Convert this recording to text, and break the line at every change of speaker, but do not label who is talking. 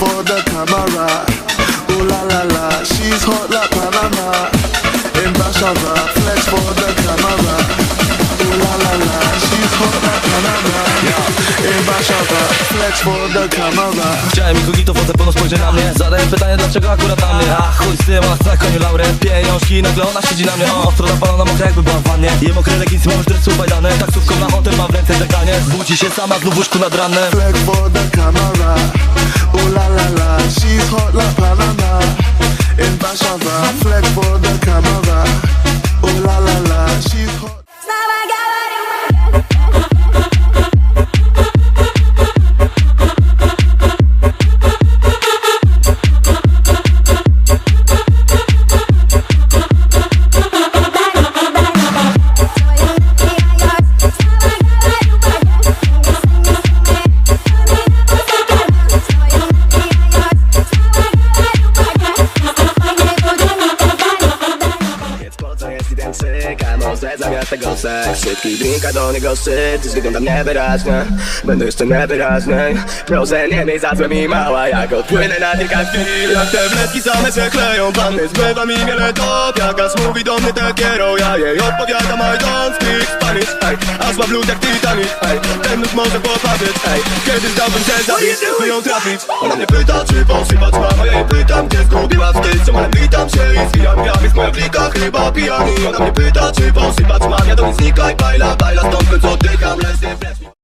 camera. Ooh la la la, she's hot like Panama. In Bashava, flex for the camera. Ooh la la la, she's hot like Panama. In Bashava, flex for the camera.
Chciałem inkognito, potem ponownie spojrzy na mnie Zadaję pytanie, dlaczego akurat na mnie A chuj z tym, ona chce koniu laurę Pieniążki, nagle ona siedzi na mnie O, ostro zapalona, mokra jakby była w wannie Jem okre leginsy, mam dresu fajdane Taksówką na hotel, mam w ręce żegnanie Budzi się sama, znów w łóżku nad ranem
Flex for the camera. Ooh la, In Bashava,
identyczny? Może zamiast tego seks Szybki drinka do niego szczyt Dziś wyglądam niewyraźnie Będę jeszcze niewyraźny Proszę nie miej za złe mi mała Jak odpłynę na kilka chwil Jak te wleski same się kleją Panny zbywa mi wiele top Jakaś mówi do mnie te kierą Ja jej odpowiadam I don't speak Spanish ej. A słab lud jak Titanic ej. Ten lud może popatrzeć ej. Kiedyś dałbym się zabić By ją trafić Ona mnie pyta czy posypać mam A ja jej pytam gdzie zgubiła Czemu witam się i zwijam ja Jest moja klika chyba pijani. Ona mnie pyta czy posypać mam Ja do niej znikaj Bajla, bajla stąd bądź oddycham Leśnie wreszcie